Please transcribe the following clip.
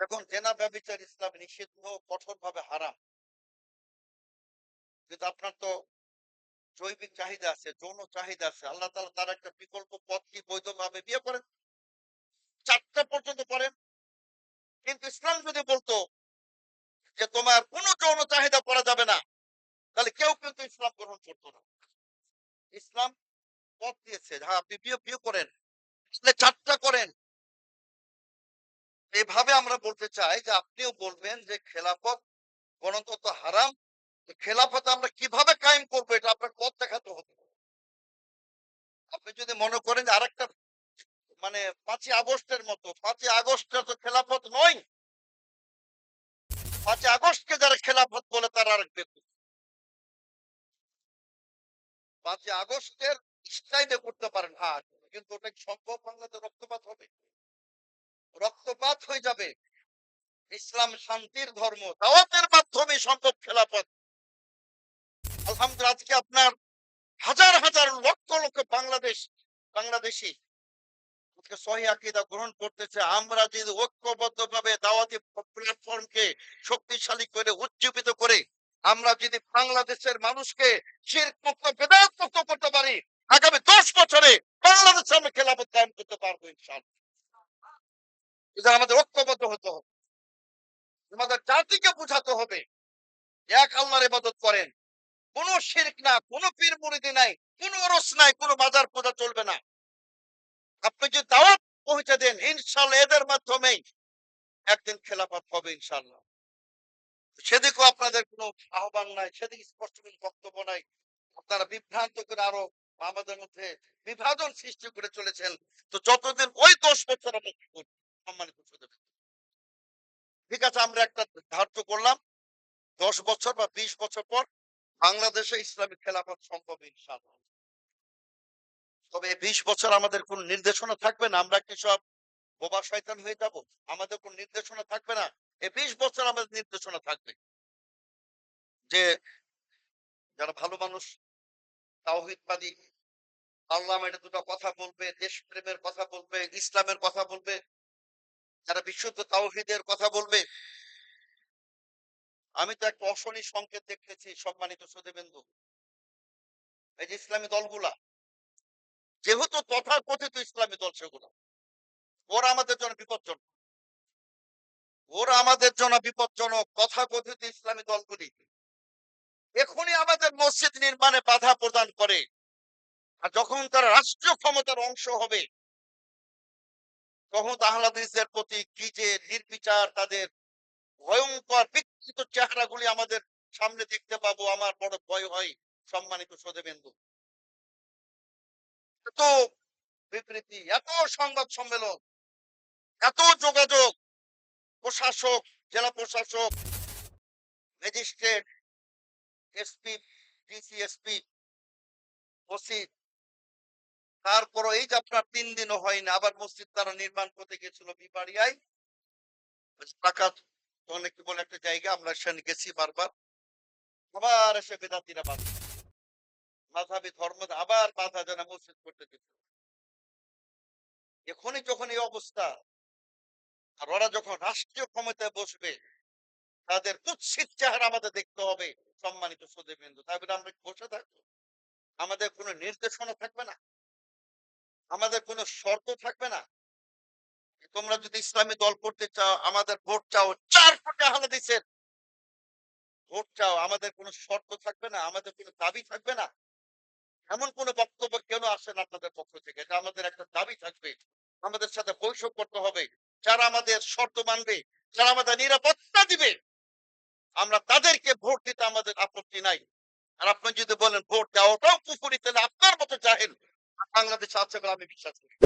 এখন জেনা ব্যবচার ইসলাম নিষিদ্ধ কঠোর ভাবে হারাম। কিন্তু আপনার তো জৈবিক চাহিদা আছে, যৌন চাহিদা আছে, আল্লাহ তালা তার একটা বিকল্প পথ কি বৈধভাবে বিয়ে করেন? চারটা পর্যন্ত করেন। কিন্তু ইসলাম যদি বলতো যে তোমার কোনো যৌন চাহিদা করা যাবে না, তাহলে কেউ কিন্তু ইসলাম গ্রহণ করতো না। ইসলাম পথ দিয়েছে হ্যাঁ আপনি বিয়ে বিয়ে করেন। চারটা করেন। এভাবে আমরা বলতে চাই যে আপনিও বলবেন যে খেলাফত গণতন্ত্র হারাম খেলাফত আমরা কীভাবে কায়েম করব এটা আপনার পথ দেখাতে হবে আপনি যদি মনে করেন যে আরেকটা মানে পাঁচই আগস্টের মতো, পাঁচই আগস্টের তো খেলাফত নয়। পাঁচই আগস্টকে যারা খেলাফত বলে তারা আরেক ব্যক্তি। পাঁচই আগস্টের স্টাইলে করতে পারেন হ্যাঁ কিন্তু ওটা সম্ভব? বাংলাতে রক্তপাত হবে? রক্তপাত হয়ে যাবে। ইসলাম শান্তির ধর্ম, দাওয়াতের মাধ্যমে সম্ভব খেলাফত। আলহামদুলিল্লাহ, আজকে আপনার হাজার হাজার লক্ষ লক্ষ বাংলাদেশ, বাংলাদেশি গ্রহণ করতেছে। আমরা যদি ঐক্যবদ্ধ ভাবে দাওয়াতি প্ল্যাটফর্মকে শক্তিশালী করে, উজ্জীবিত করে, আমরা যদি বাংলাদেশের মানুষকে শির মুক্ত বেদাত মুক্ত করতে পারি, আগামী দশ বছরে বাংলাদেশে আমরা খেলাফত কায়েম করতে পারব ইনশাআল্লাহ এটা আমাদের ঐক্যবদ্ধ হতে হবে। আমাদের জাতিকে বুঝাতে হবে এক আল্লাহর ইবাদত করেন। কোন শিরক না, কোন পীর মুরিদি নাই, কোন ওরস নাই, কোন বাজার পূজা চলবে না। আপনি যদি দাওয়াত পৌঁছে দেন ইনশাল্লাহ এদের মাধ্যমেই একদিন খেলাফত হবে ইনশাল্লাহ সেদিকেও আপনাদের কোনো আহ্বান নাই, সেদিকে স্পষ্ট কোনো বক্তব্য নাই। আপনারা বিভ্রান্ত করে আরও আমাদের মধ্যে বিভাজন সৃষ্টি করে চলেছেন। তো যতদিন ওই দশ বছর আমরা সম্মানিত। ঠিক আছে, আমরা একটা ধার্য করলাম। দশ বছর বা বিশ বছর পর বাংলাদেশে ইসলামিক খেলাফত সম্ভব ইনশাআল্লাহ। তবে বিশ বছর আমাদের কোন নির্দেশনা থাকবে না? আমরা কি সব বোবা শয়তান হয়ে যাব? আমাদের কোন নির্দেশনা থাকবে না? এই বিশ বছর আমাদের নির্দেশনা থাকবে। যে যারা ভালো মানুষ, তাওহিদবাদী, আল্লাহ এটা দুটো কথা বলবে, দেশপ্রেমের কথা বলবে, ইসলামের কথা বলবে যারা বিশুদ্ধ তাওহিদের কথা বলবে, আমি তো একটা অশনি সংকেত দেখতেছি সম্মানিত সুদেবেন্দু এই যে ইসলামী দলগুলা, যেহেতু তথাকথিত ইসলামী দল সেগুলো, ওরা আমাদের জন্য বিপজ্জনক। ওরা আমাদের জন্য বিপজ্জনক, তথাকথিত ইসলামী দলগুলি। এখনই আমাদের মসজিদ নির্মাণে বাধা প্রদান করে, আর যখন তারা রাষ্ট্রীয় ক্ষমতার অংশ হবে তখন বাংলাদেশের প্রতি নির্বিচার, তাদের ভয়ঙ্কর বিকৃত চেহারাগুলি আমাদের সামনে দেখতে পাবো, আমার বড় ভয় হয়, সম্মানিত সদেবেন্দু। এত বিবৃতি, এত সংবাদ সম্মেলন, এত যোগাযোগ, প্রশাসক, জেলা প্রশাসক, ম্যাজিস্ট্রেট, এসপি ডিসিএসপি ওসি তারপরও এই যে আপনার তিন দিনও হয়নি, আবার মসজিদ তারা নির্মাণ করতে গেছিল বলে একটা জায়গা, আমরা সেখানে গেছি বারবার। আবার এসে বেদাতিরা বাধা মাঝাবি ধর্ম, আবার বাধা যেন মসজিদ করতে এখনই যখন এই অবস্থা, আর ওরা যখন রাষ্ট্রীয় ক্ষমতায় বসবে, তাদের কুৎসিত চেহারা আমাদের দেখতে হবে, সম্মানিত সুদীবিন্দু তারপরে আমরা বসে থাকব? আমাদের কোনো নির্দেশনা থাকবে না? আমাদের কোনো শর্ত থাকবে না। তোমরা যদি ইসলামী দল করতে চাও, আমাদের ভোট চাও, চার কোটি আহলে দিচ্ছেন। ভোট চাও, আমাদের কোনো শর্ত থাকবে না, আমাদের কোনো দাবি থাকবে না। এমন কোনো বক্তব্য কেন আসে না আপনাদের পক্ষ থেকে? এটা আমাদের একটা দাবি থাকবে। আমাদের সাথে বৈঠক করতে হবে। যারা আমাদের শর্ত মানবে, যারা আমাদের নিরাপত্তা দিবে, আমরা তাদেরকে ভোট দিতে আমাদের আপত্তি নাই। আর আপনি যদি বলেন ভোট দেওয়াটাও পুকুরি তাহলে আপনার মতো জাহেল বাংলাদেশে আছে বলে আমি বিশ্বাস করি